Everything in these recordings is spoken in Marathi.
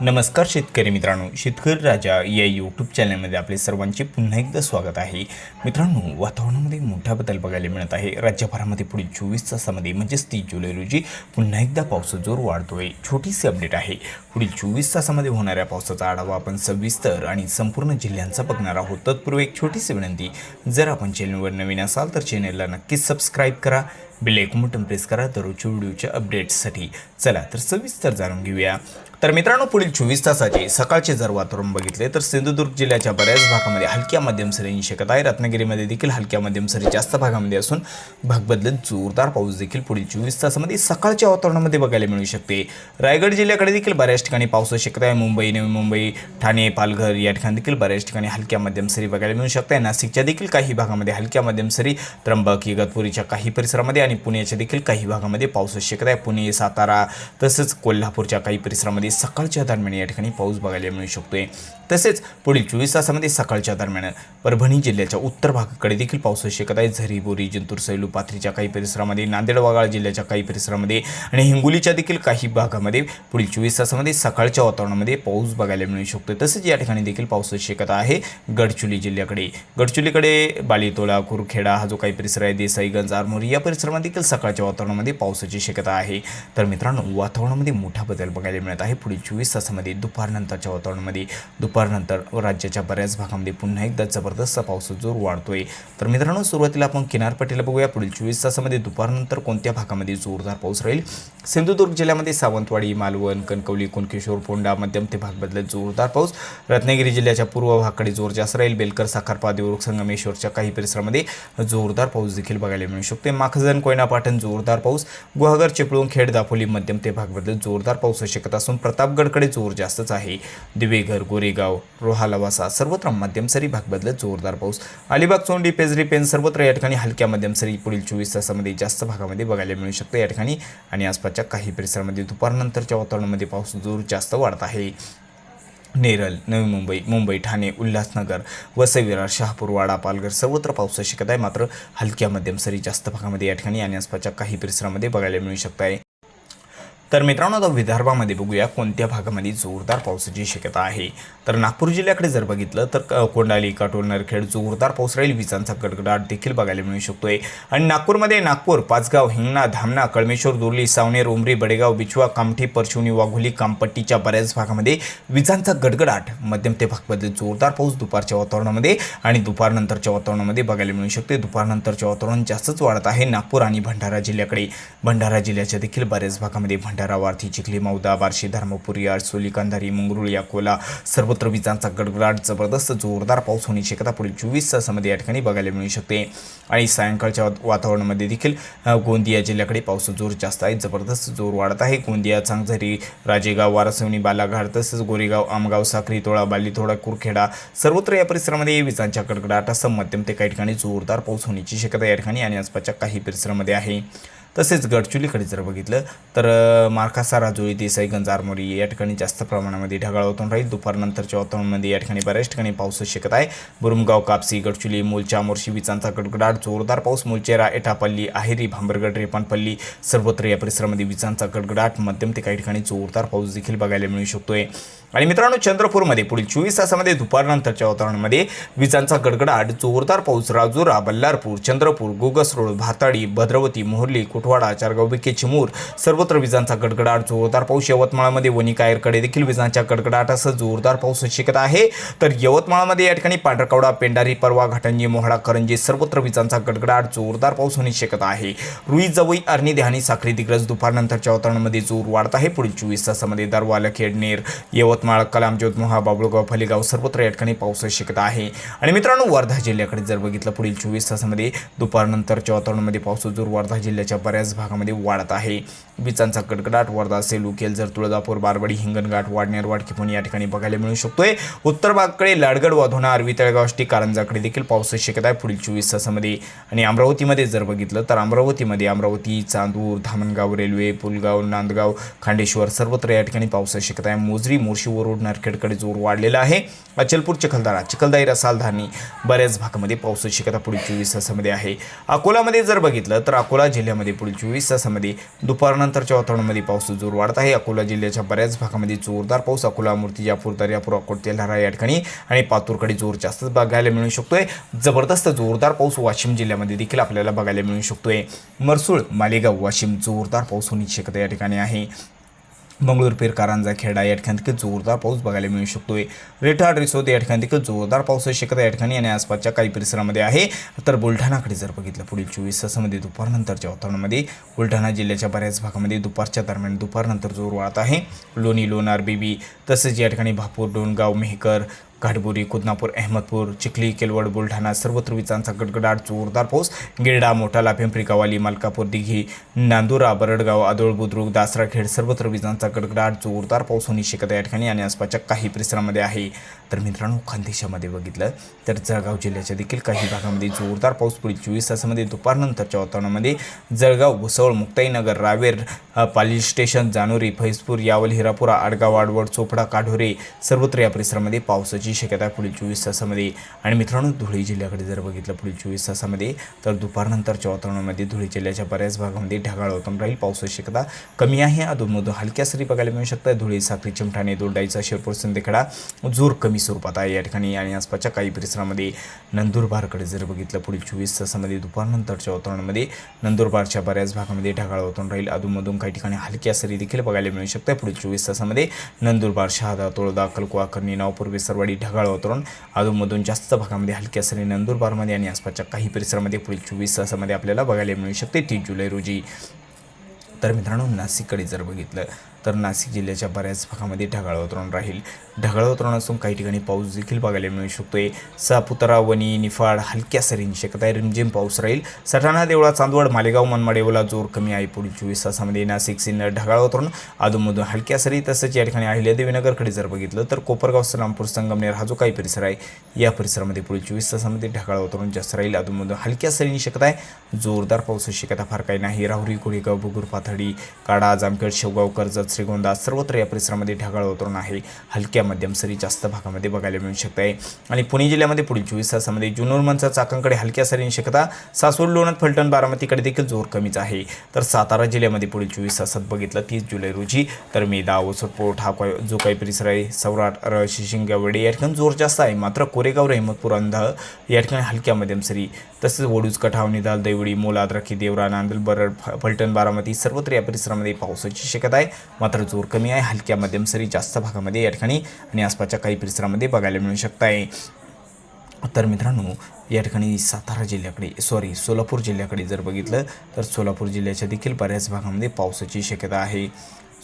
नमस्कार शेतकरी मित्रांनो शेतकरी राजा या यूट्यूब चॅनलमध्ये आपले सर्वांचे पुन्हा एकदा स्वागत आहे. मित्रांनो वातावरणामध्ये मोठा बदल बघायला मिळत आहे. राज्यभरामध्ये पुढील चोवीस तासामध्ये म्हणजेच तीस जुलै रोजी पुन्हा एकदा पावसाचा जोर वाढतोय. छोटीशी अपडेट आहे. पुढील चोवीस तासामध्ये होणाऱ्या पावसाचा आढावा आपण सविस्तर आणि संपूर्ण जिल्ह्यांचा बघणार आहोत. तत्पूर्वी एक छोटीशी विनंती जर आपण चॅनलवर नवीन असाल तर चॅनलला नक्कीच सबस्क्राईब करा. बेल ऐकून बटन प्रेस करा. दररोजच्या व्हिडिओच्या अपडेट्ससाठी चला तर सविस्तर जाणून घेऊया. तर मित्रांनो पुढील चोवीस तासाचे सकाळचे जर वातावरण बघितले तर सिंधुदुर्ग जिल्ह्याच्या बऱ्याच भागामध्ये हलक्या मध्यम सरींची शक्यता आहे. रत्नागिरीमध्ये देखील हलक्या मध्यम सरी जास्त भागामध्ये असून भाग बदलत जोरदार पाऊस देखील पुढील चोवीस तासामध्ये सकाळच्या वातावरणामध्ये बघायला मिळू शकते. रायगड जिल्ह्याकडे देखील बऱ्याच ठिकाणी पावसाची शक्यता आहे. मुंबई नवी मुंबई ठाणे पालघर या ठिकाणी देखील बऱ्याच ठिकाणी हलक्या मध्यम सरी बघायला मिळू शकते नाशिकच्या देखील काही भागामध्ये हलक्या मध्यम सरी त्र्यंबक इगतपुरीच्या काही परिसरामध्ये आणि पुण्याच्या देखील काही भागामध्ये पावसाची शक्यता आहे. पुणे सातारा तसंच कोल्हापूरच्या काही परिसरामध्ये सकाळच्या दरम्यान या ठिकाणी पाऊस बघायला मिळू शकतोय. तसेच पुढील चोवीस तासामध्ये सकाळच्या दरम्यान परभणी जिल्ह्याच्या उत्तर भागाकडे देखील पावसाची शक्यता आहे. झरी बोरी जिंतूर सैलू पाथरीच्या काही परिसरामध्ये नांदेड वागाळ जिल्ह्याच्या काही परिसरामध्ये आणि हिंगोलीच्या देखील काही भागामध्ये पुढील चोवीस तासामध्ये सकाळच्या वातावरणामध्ये पाऊस बघायला मिळू शकतो तसेच या ठिकाणी देखील पावसाची शक्यता आहे गडचुली जिल्ह्याकडे. गडचुलीकडे बालितोळा कुरखेडा हा जो काही परिसर आहे देसाईगंज आरमोरी या परिसरामध्ये देखील सकाळच्या वातावरणामध्ये पावसाची शक्यता आहे. तर मित्रांनो वातावरणामध्ये मोठा बदल बघायला मिळत आहे. पुढील चोवीस तासामध्ये दुपारनंतरच्या वातावरणामध्ये दुपारनंतर राज्याच्या बऱ्याच भागामध्ये पुन्हा एकदा जबरदस्त पावसाचा जोर वाढतोय. तर मित्रांनो सुरुवातीला आपण किनारपट्टीला बघूया. पुढील चोवीस तासामध्ये दुपारनंतर कोणत्या भागामध्ये जोरदार पाऊस राहील? सिंधुदुर्ग जिल्ह्यामध्ये सावंतवाडी मालवण कणकवली कुणकेश्वर पोंडा मध्यम ते भाग बदलत जोरदार पाऊस. रत्नागिरी जिल्ह्याच्या पूर्व भागाकडे जोर जास्त राहील. बेलकर साखरपा देवरुख संगमेश्वरच्या काही परिसरामध्ये जोरदार पाऊस देखील बघायला मिळू शकतो माखजन कोयना पाटण जोरदार पाऊस. गुहागर चिपळूण खेड दापोली मध्यम ते भाग बदलत जोरदार पाऊस शक्यता असून प्रतापगडकडे जोर जास्तच आहे. दिवेघर गोरेगाव रोहालवासा सर्वत्र मध्यम सरी भाग बदलत जोरदार पाऊस. अलिबाग चोंडी पेजरी पेन सर्वत्र या ठिकाणी हलक्या मध्यम सरी पुढील चोवीस तासामध्ये जास्त भागामध्ये बघायला मिळू शकतं. या ठिकाणी आणि आसपासच्या काही परिसरामध्ये दुपारनंतरच्या वातावरणामध्ये पाऊस जोर जास्त वाढत आहे. नेरल नवी मुंबई मुंबई ठाणे उल्हासनगर वसई विरार शहापूर वाडा पालघर सर्वत्र पावसाची शक्यता आहे. मात्र हलक्या मध्यम सरी जास्त भागामध्ये या ठिकाणी आणि आसपासच्या काही परिसरामध्ये बघायला मिळू शकत आहे. तर मित्रांनो आता विदर्भामध्ये बघूया कोणत्या भागामध्ये जोरदार पावसाची शक्यता आहे. तर नागपूर जिल्ह्याकडे जर बघितलं तर कोंडाली काटोल नरखेड जोरदार पाऊस राहील. विजांचा गडगडाट देखील बघायला मिळू शकतोय. आणि नागपूरमध्ये नागपूर पाचगाव हिंगणा धामणा कळमेश्वर दुर्ली सावनेर उमरी बडेगाव बिचवा कामठी परशिवनी वाघोली कामपट्टीच्या बऱ्याच भागामध्ये विजांचा गडगडाट मध्यम ते भागमध्ये जोरदार पाऊस दुपारच्या वातावरणामध्ये आणि दुपारनंतरच्या वातावरणामध्ये बघायला मिळू शकते दुपारनंतरचे वातावरण जास्तच वाढत आहे नागपूर आणि भंडारा जिल्ह्याकडे. भंडारा जिल्ह्याच्या देखील बऱ्याच भागामध्ये भंडारा वारथी चिखली मौदा बार्शी धर्मपुरी आरसोली कंधारी मंगरुळ अकोला सर्वत्र विजांचा गडगडाट जबरदस्त जोरदार पाऊस होण्याची शक्यता पुढील चोवीस तासामध्ये या ठिकाणी बघायला मिळू शकते. आणि सायंकाळच्या वातावरणामध्ये देखील गोंदिया जिल्ह्याकडे पाऊस जोर जास्त आहे जबरदस्त जोर वाढत आहे. गोंदिया चांगझरी राजेगाव वारसवणी बालाघाट तसेच गोरेगाव आमगाव साखरी तोळा बालीथोडा कुरखेडा सर्वत्र या परिसरामध्ये विजांच्या गडगडाटासह मध्यम ते काही ठिकाणी जोरदार पाऊस होण्याची शक्यता या ठिकाणी आणि आसपासच्या काही परिसरामध्ये आहे. तसेच गडचुलीकडे जर बघितलं तर अ, मार्कासा राजोळी देसाईगंज आरमोरी या ठिकाणी जास्त प्रमाणामध्ये ढगाळ होतून राहील. दुपारनंतरच्या वातावरणामध्ये या ठिकाणी बऱ्याच ठिकाणी पाऊस शकत आहे. बुरुमगाव कापसी गडचुली मूलच्या मोर्शी विजांचा गडगडाट जोरदार पाऊस मुलचेरा एटापल्ली आहेरी भांबरगड रेपानपल्ली सर्वत्र या परिसरामध्ये विजांचा गडगडाट मध्यम ते काही ठिकाणी जोरदार पाऊस देखील बघायला मिळू शकतोय. आणि मित्रांनो चंद्रपूरमध्ये पुढील चोवीस तासामध्ये दुपारनंतरच्या वातावरणामध्ये विजांचा गडगडाट जोरदार पाऊस राजुरा बल्लारपूर चंद्रपूर गोगस रोड भाताडी भद्रवती मोहर्ली कुटवाडा चारगाव बिके चिमूर सर्वत्र विजांचा गडगडाट जोरदार पाऊस यवतमाळमध्ये वणिकायरकडे देखील विजांच्या गडगडाटासह जोरदार पाऊस शिकत आहे. तर यवतमाळमध्ये या ठिकाणी पांढरकवडा पेंडारी परवा घाटंजी मोहडा करंजी सर्वत्र विजांचा गडगडाट जोरदार पाऊस होणे शक्यता आहे. रुई जवई अरणी देहानी साखरी दिग्रज दुपारनंतरच्या वातावरणामध्ये जोर वाढत आहे. पुढील चोवीस तासामध्ये दरवाला खेडनेर यवतमाळ कलाम मोहा बाबुळगाव फलेगाव सर्वत्र या ठिकाणी पाऊस शिकत आहे. आणि मित्रांनो वर्धा जिल्ह्याकडे जर बघितलं पुढील चोवीस तासामध्ये दुपारनंतरच्या वातावरणामध्ये पाऊस जोर वर्धा जिल्ह्याच्या बऱ्याच भागामध्ये वाढत आहे. विजांचा कडकडाट वर्धा सेलू केलझर तुळजापूर बारबडी हिंगणघाट वाडनेर वाडकीपण या ठिकाणी बघायला मिळू शकतोय. उत्तर भागाकडे लाडगड वाधोणा अरवी तळगावष्टी कारंजाकडे देखील पावसाची शक्यता आहे. पुढील चोवीस तासामध्ये आणि अमरावतीमध्ये जर बघितलं तर अमरावतीमध्ये अमरावती चांदूर धामणगाव रेल्वे पुलगाव नांदगाव खांडेश्वर सर्वत्र या ठिकाणी पावसाची शक्यता आहे. मोजरी मोर्शी वरुड नरखेडकडे जोर वाढलेला आहे. अचलपूर चिखलदारा चिखलदाई रसालधानी बऱ्याच भागामध्ये पावसाची शक्यता पुढील चोवीस तासामध्ये आहे. अकोलामध्ये जर बघितलं तर अकोला जिल्ह्यामध्ये पुढील चोवीस तासामध्ये दुपारनंतरच्या वातावरणामध्ये पाऊस जोर वाढत आहे. अकोला जिल्ह्याच्या बऱ्याच भागामध्ये जोरदार पाऊस अकोला मूर्तिजापूर दर्यापूर अकोट तेल्हारा या ठिकाणी आणि पातूरकडे जोर जास्त बघायला मिळू शकतोय. जबरदस्त जोरदार पाऊस वाशिम जिल्ह्यामध्ये देखील आपल्याला बघायला मिळू शकतोय. मरसूळ मालेगाव वाशिम जोरदार पाऊस होण्याची शक्यता या ठिकाणी आहे. मंगळूरपेर कारंजा खेडा या ठिकाणी देखील जोरदार पाऊस बघायला मिळू शकतोय. रेठाड रिसोद या ठिकाणी देखील जोरदार पाऊस शक्यता या ठिकाणी आणि आसपासच्या काही परिसरामध्ये आहे. तर बुलढाणाकडे जर बघितलं पुढील चोवीस तासामध्ये दुपारनंतरच्या वातावरणामध्ये बुलढाणा जिल्ह्याच्या बऱ्याच भागामध्ये दुपारच्या दरम्यान दुपारनंतर जोर वाढत आहे. लोणी लोणार बेबी तसेच या ठिकाणी भापूर डोणगाव मेहकर घाटबोरी खुदनापूर अहमदपूर चिखली केलवड बुलढाणा सर्वत्र विजांचा गडगडाट जोरदार पाऊस गिरडा मोठाला पिंपरी गावाली मलकापूर दिघी नांदुरा बरडगाव आदोळ बुद्रुक दासराखेड सर्वत्र विजांचा गडगडाट जोरदार पाऊस होण्याची शक्यता या ठिकाणी आणि आसपासच्या काही परिसरामध्ये आहे. तर मित्रांनो खानदेशामध्ये बघितलं तर जळगाव जिल्ह्याच्या देखील काही भागामध्ये जोरदार पाऊस पुढील चोवीस तासामध्ये दुपारनंतरच्या वातावरणामध्ये जळगाव भुसवळ मुक्ताईनगर रावेर पाली स्टेशन जानोरी फैजपूर यावल हिरापुरा आडगाव आडवड चोपडा काढोरे सर्वत्र या परिसरामध्ये पावसाची शक्यता पुढील चोवीस तासामध्ये. आणि मित्रांनो धुळे जिल्ह्याकडे जर बघितलं पुढील चोवीस तासामध्ये तर दुपारनंतरच्या वातावरणामध्ये धुळे जिल्ह्याच्या बऱ्याच भागामध्ये ढगाळ होतं राहील. पावसाची शक्यता कमी आहे. अधूनमधून हलक्या सरी बघायला मिळू शकतात. धुळे साखरी चिमठाणे दोरडाईचा शिरपूर सिंदेखेडा जोर कमी स्वरूपात आहे. या ठिकाणी आणि आसपासच्या काही परिसरामध्ये नंदुरबारकडे जर बघितलं पुढील चोवीस तासामध्ये दुपारनंतरच्या वातावरणामध्ये नंदुरबारच्या बऱ्याच भागामध्ये ढगाळ होतून राहील. अधूनमधून काही ठिकाणी हलक्या सरी देखील बघायला मिळू शकतात. पुढील चोवीस तासामध्ये नंदुरबार शहादा तोळदा कलकुवा करणी नावपूर विसरवाडी ढगाळ वातावरण. अधूनमधून जास्त भागामध्ये हलक्या सरी नंदुरबारमध्ये आणि आसपासच्या काही परिसरामध्ये पुढील चोवीस तासामध्ये आपल्याला बघायला मिळू शकते. तीन जुलै रोजी. तर मित्रांनो नाशिककडे जर बघितलं तर नाशिक जिल्ह्याच्या बऱ्याच भागामध्ये ढगाळ वातावरण राहील. ढगाळ वातावरण असून काही ठिकाणी पाऊस देखील बघायला मिळू शकतोय. सापुतारा वणी निफाड हलक्या सरींची शक्यता आहे रिमझिम पाऊस राहील. सटाणा देवळा चांदवड मालेगाव मनमाड येवला जोर कमी आहे. पुढील चोवीस तासामध्ये नाशिक सिन्नर ढगाळ वातावरण अधूनमधून हलक्या सरी तसंच या ठिकाणी अहिल्यादेवीनगरकडे जर बघितलं तर कोपरगाव सलामपूर संगमनेर हा जो काही परिसर आहे या परिसरामध्ये पुढील चोवीस तासामध्ये ढगाळ वातावरण जास्त राहील. अधूनमधून हलक्या सरींची शक्यता आहे. जोरदार पावसाची शक्यता फार काही नाही. राहुरी कोळीगाव बुगुर पाथडी काडा जामखेड शेवगाव कर्जत श्रीगोंदा सर्वत्र या परिसरामध्ये ढगाळ वातावरण आहे. हलक्या मध्यम सरी जास्त भागामध्ये बघायला मिळू शकत. आहे आणि पुणे जिल्ह्यामध्ये पुढील चोवीस तासामध्ये जुनूर मनसा चाकणकडे हलक्या सरींची शक्यता सासवड लोणत फलटण बारामतीकडे देखील जोर कमीच आहे. तर सातारा जिल्ह्यामध्ये पुढील चोवीस तासात बघितलं तीस जुलै रोजी तर मेदा ओसटपोट हा काय- जो काही परिसर आहे सौराट र शिशिंगवडे या ठिकाणी जोर जास्त आहे. मात्र कोरेगाव रहमतपूर अंध या ठिकाणी हलक्या मध्यम सरी तसेच वडूज कठाव निदाल देवडी मोल आद्रकी देवरा नांदल बरड फलटण बारामती सर्वत्र या परिसरामध्ये पावसाची शक्यता आहे. मात्र जोर कमी आहे. हलक्या मध्यम सरी जास्त भागामध्ये या ठिकाणी आणि आसपासच्या काही परिसरामध्ये बघायला मिळू शकत आहे तर मित्रांनो या ठिकाणी सातारा जिल्ह्याकडे सॉरी सोलापूर जिल्ह्याकडे जर बघितलं तर सोलापूर जिल्ह्याच्या देखील बऱ्याच भागामध्ये पावसाची शक्यता आहे.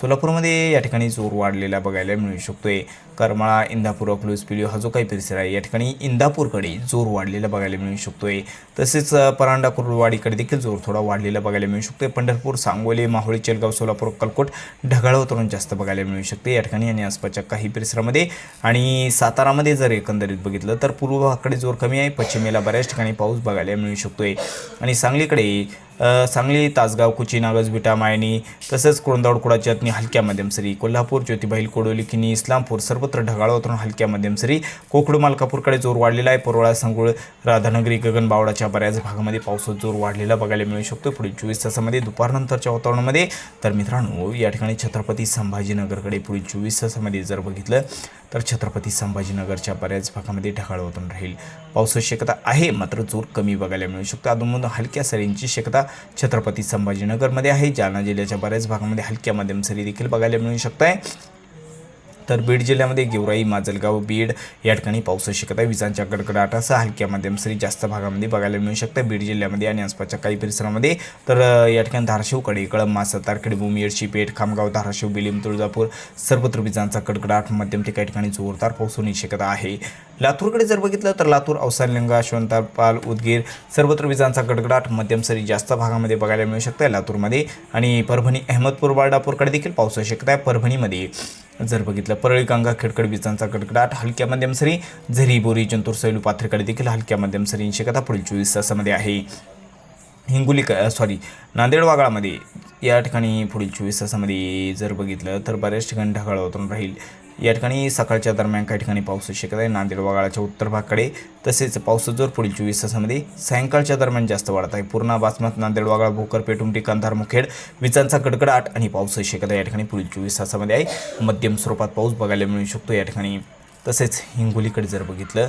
सोलापूरमध्ये या ठिकाणी जोर वाढलेला बघायला मिळू शकतोय. करमाळा इंदापूर अकलूज पिलिओ हा जो काही परिसर आहे या ठिकाणी इंदापूरकडे जोर वाढलेला बघायला मिळू शकतोय. तसेच परांडा कुर्डवाडीकडे देखील जोर थोडा वाढलेला बघायला मिळू शकतोय. पंढरपूर सांगोली माहुळी चेलगाव सोलापूर कलकोट ढगाळ जास्त बघायला मिळू शकते या ठिकाणी आणि आसपासच्या काही परिसरामध्ये आणि सातारामध्ये जर एकंदरीत बघितलं तर पूर्व भागाकडे जोर कमी आहे. पश्चिमेला बऱ्याच ठिकाणी पाऊस बघायला मिळू शकतोय. आणि सांगलीकडे सांगली तासगाव कुची नागज मायणी मायनी तसंच कोळंदावड कुडाची हलक्या मध्यमसरी कोल्हापूर ज्योतिबाईल कोडोली किनी इस्लामपूर सर्वत्र ढगाळ वातावरण हलक्या मध्यमसरी. सरी मालकापूरकडे जोर वाढलेला आहे. परोळा संगुळ राधानगरी गगनबावडाच्या बऱ्याच भागामध्ये पावसाचा जोर वाढलेला बघायला मिळू शकतो. पुढील चोवीस तासामध्ये दुपारनंतरच्या वातावरणामध्ये. तर मित्रांनो या ठिकाणी छत्रपती संभाजीनगरकडे पुढील चोवीस तासामध्ये जर बघितलं तर छत्रपती संभाजीनगरच्या बऱ्याच भागामध्ये ढगाळ वातावरण राहील. पावसाची शक्यता आहे मात्र जोर कमी बघायला मिळू शकतो. अधूनमधून हलक्या सरींची शक्यता छत्रपती संभाजीनगरमध्ये आहे. जालना जिल्ह्याच्या बऱ्याच भागामध्ये हलक्या मध्यम सरी देखील बघायला मिळू शकत आहे तर बीड जिल्ह्यामध्ये गेवराई माजलगाव बीड या ठिकाणी पावसाची शक्यता आहे. विजांच्या कडकडाटासह हलक्या मध्यम सरी जास्त भागामध्ये बघायला मिळू शकतं. बीड जिल्ह्यामध्ये आणि आसपासच्या काही परिसरामध्ये तर या ठिकाणी धाराशिवकडे कळंब मासा तारखेडभूमी येडशी पेठ खामगाव धाराशिव बिलिम तुळजापूर सर्वत्र विजांचा कडकडाट मध्यम ते काही ठिकाणी जोरदार पाऊस होण्याची शक्यता आहे. लातूरकडे जर बघितलं तर लातूर अवसानलिंगा यशवंतपाल उदगीर सर्वत्र विजांचा गडगडाट मध्यम सरी जास्त भागामध्ये बघायला मिळू शकतं लातूरमध्ये आणि परभणी अहमदपूर बाळडापूरकडे देखील पावसाची शक्यता आहे. परभणीमध्ये जर बघितलं परळी गंगा खेडकड विजांचा कडकडाट हलक्या मध्यम सरी झरी बोरी जंतूर सैलू पाथरेकडे देखील हलक्या मध्यम सरींची शक्यता पुढील चोवीस तासामध्ये आहे. हिंगोली क सॉरी नांदेड वाघाळामध्ये या ठिकाणी पुढील चोवीस तासामध्ये जर बघितलं तर बऱ्याच ठिकाणी ढगाळ वातावरण राहील. या ठिकाणी सकाळच्या दरम्यान काही ठिकाणी पाऊस शक्यता आहे. नांदेड वगाळाच्या उत्तर भागाकडे तसेच पावसाचा जोर पुढील चोवीस तासामध्ये सायंकाळच्या दरम्यान जास्त वाढत आहे. पूर्ण बासमत नांदेड वागाळ भोकर पेटुमटी कंधार मुखेड विजांचा कडकडाट आणि पाऊस शक्यता या ठिकाणी पुढील चोवीस तासामध्ये आहे. मध्यम स्वरूपात पाऊस बघायला मिळू शकतो. या ठिकाणी तसेच हिंगोलीकडे जर बघितलं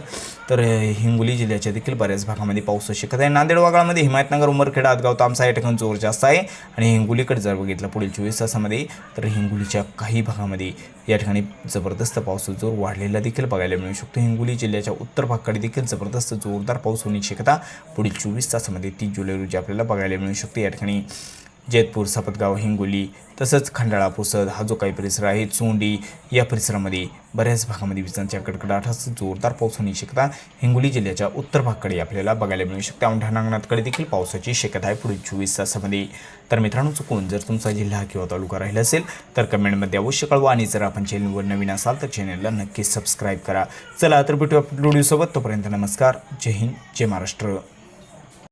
तर हिंगोली जिल्ह्याच्या देखील बऱ्याच भागामध्ये पाऊस शक्यता आहे. नांदेड वागाळमध्ये हिमायतनगर उमरखेडा आदगाव तामसा या ठिकाणी जोर जास्त आहे. आणि हिंगोलीकडे जर बघितलं पुढील चोवीस तासामध्ये तर हिंगोलीच्या काही भागामध्ये या ठिकाणी जबरदस्त पाऊस जोर वाढलेला देखील बघायला मिळू शकतो. हिंगोली जिल्ह्याच्या उत्तर भागाकडे देखील जबरदस्त जोरदार पाऊस होण्याची शक्यता पुढील चोवीस तासामध्ये तीस जुलै रोजी आपल्याला बघायला मिळू शकते. या ठिकाणी जेतपूर सपतगाव हिंगोली तसंच खंडाळा पुसद हा जो काही परिसर आहे चोंडी या परिसरामध्ये बऱ्याच भागामध्ये विजांच्या कडकडाटाचा जोरदार पाऊस होण्याची शक्यता हिंगोली जिल्ह्याच्या उत्तर भागाकडे आपल्याला बघायला मिळू शकते. औंढा नागनाथकडे देखील पावसाची शक्यता आहे पुढील चोवीस तासामध्ये. तर मित्रांनो चुकून जर तुमचा जिल्हा किंवा तालुका राहिला असेल तर कमेंटमध्ये अवश्य कळवा आणि जर आपण चॅनलवर नवीन असाल तर चॅनलला नक्कीच सबस्क्राईब करा. चला तर भेटूया व्हिडिओसोबत. तोपर्यंत नमस्कार. जय हिंद जय महाराष्ट्र.